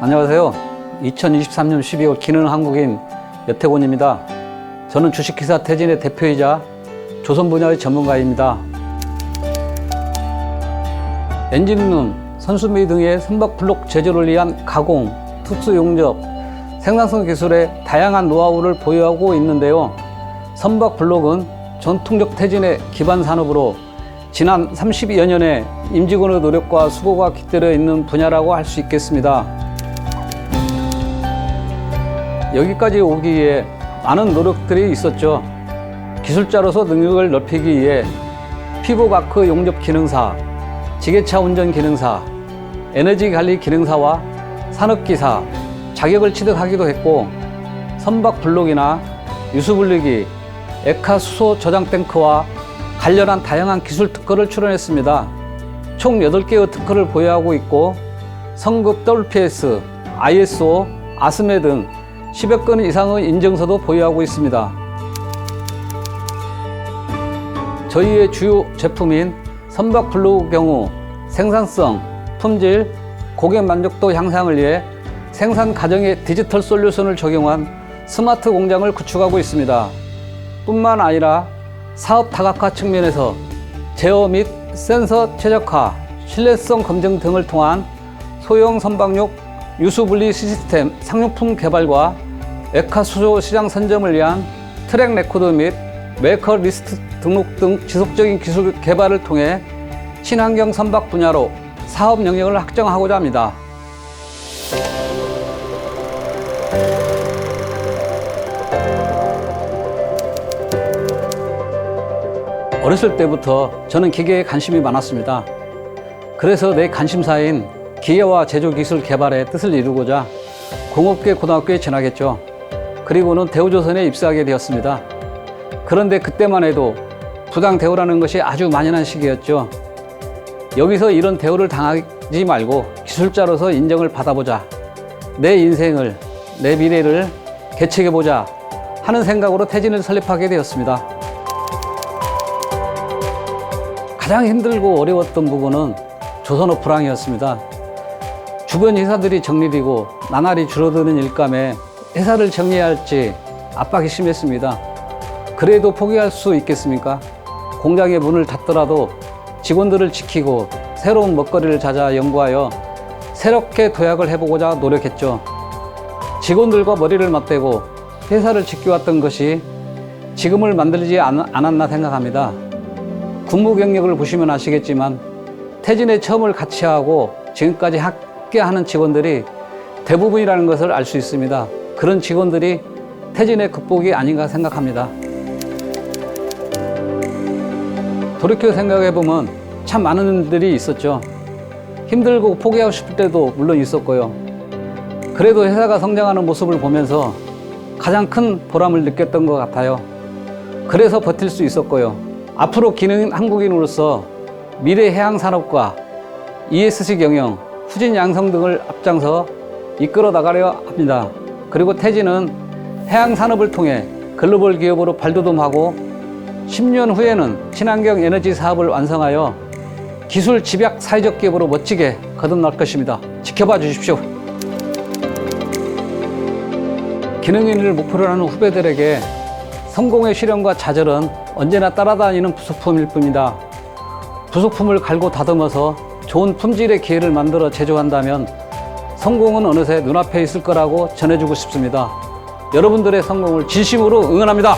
안녕하세요. 2023년 12월 기능 한국인 여태곤입니다. 저는 주식회사 태진의 대표이자 조선 분야의 전문가입니다. 엔진룸, 선수미 등의 선박 블록 제조를 위한 가공, 특수 용접, 생산성 기술의 다양한 노하우를 보유하고 있는데요. 선박 블록은 전통적 태진의 기반 산업으로 지난 32여 년의 임직원의 노력과 수고가 깃들어 있는 분야라고 할 수 있겠습니다. 여기까지 오기 위해 많은 노력들이 있었죠. 기술자로서 능력을 넓히기 위해 피부마크 용접 기능사, 지게차 운전 기능사, 에너지 관리 기능사와 산업기사 자격을 취득하기도 했고 선박 블록이나 유수분리기, 에카 수소 저장 탱크와 관련한 다양한 기술 특허를 출원했습니다. 총 8개의 특허를 보유하고 있고 성급 WPS, ISO, 아스메 등 10여 건 이상의 인증서도 보유하고 있습니다. 저희의 주요 제품인 선박 블로우 경우 생산성, 품질, 고객 만족도 향상을 위해 생산 과정에 디지털 솔루션을 적용한 스마트 공장을 구축하고 있습니다. 뿐만 아니라 사업 다각화 측면에서 제어 및 센서 최적화, 신뢰성 검증 등을 통한 소형 선박용 유수 분리 시스템 상용품 개발과 에카 수소 시장 선점을 위한 트랙 레코드 및 메이커 리스트 등록 등 지속적인 기술 개발을 통해 친환경 선박 분야로 사업 영역을 확정하고자 합니다. 어렸을 때부터 저는 기계에 관심이 많았습니다. 그래서 내 관심사인 기계와 제조 기술 개발의 뜻을 이루고자 공업계 고등학교에 진학했죠. 그리고는 대우조선에 입사하게 되었습니다. 그런데 그때만 해도 부당 대우라는 것이 아주 만연한 시기였죠. 여기서 이런 대우를 당하지 말고 기술자로서 인정을 받아보자. 내 인생을, 내 미래를 개척해보자 하는 생각으로 태진을 설립하게 되었습니다. 가장 힘들고 어려웠던 부분은 조선업 불황이었습니다. 주변 회사들이 정리되고 나날이 줄어드는 일감에 회사를 정리해야 할지 압박이 심했습니다. 그래도 포기할 수 있겠습니까? 공장의 문을 닫더라도 직원들을 지키고 새로운 먹거리를 찾아 연구하여 새롭게 도약을 해보고자 노력했죠. 직원들과 머리를 맞대고 회사를 지켜왔던 것이 지금을 만들지 않- 않았나 생각합니다. 군무 경력을 보시면 아시겠지만 태진의 처음을 같이 하고 지금까지 함께하는 직원들이 대부분이라는 것을 알 수 있습니다. 그런 직원들이 태진의 극복이 아닌가 생각합니다. 돌이켜 생각해 보면 참 많은 일들이 있었죠. 힘들고 포기하고 싶을 때도 물론 있었고요. 그래도 회사가 성장하는 모습을 보면서 가장 큰 보람을 느꼈던 것 같아요. 그래서 버틸 수 있었고요. 앞으로 기능 한국인으로서 미래 해양 산업과 ESG 경영, 후진 양성 등을 앞장서 이끌어 나가려 합니다. 그리고 태진은 해양 산업을 통해 글로벌 기업으로 발돋움하고 10년 후에는 친환경 에너지 사업을 완성하여 기술 집약 사회적 기업으로 멋지게 거듭날 것입니다. 지켜봐 주십시오. 기능인을 목표로 하는 후배들에게 성공의 실현과 좌절은 언제나 따라다니는 부속품일 뿐이다. 부속품을 갈고 다듬어서 좋은 품질의 기회를 만들어 제조한다면 성공은 어느새 눈앞에 있을 거라고 전해주고 싶습니다. 여러분들의 성공을 진심으로 응원합니다.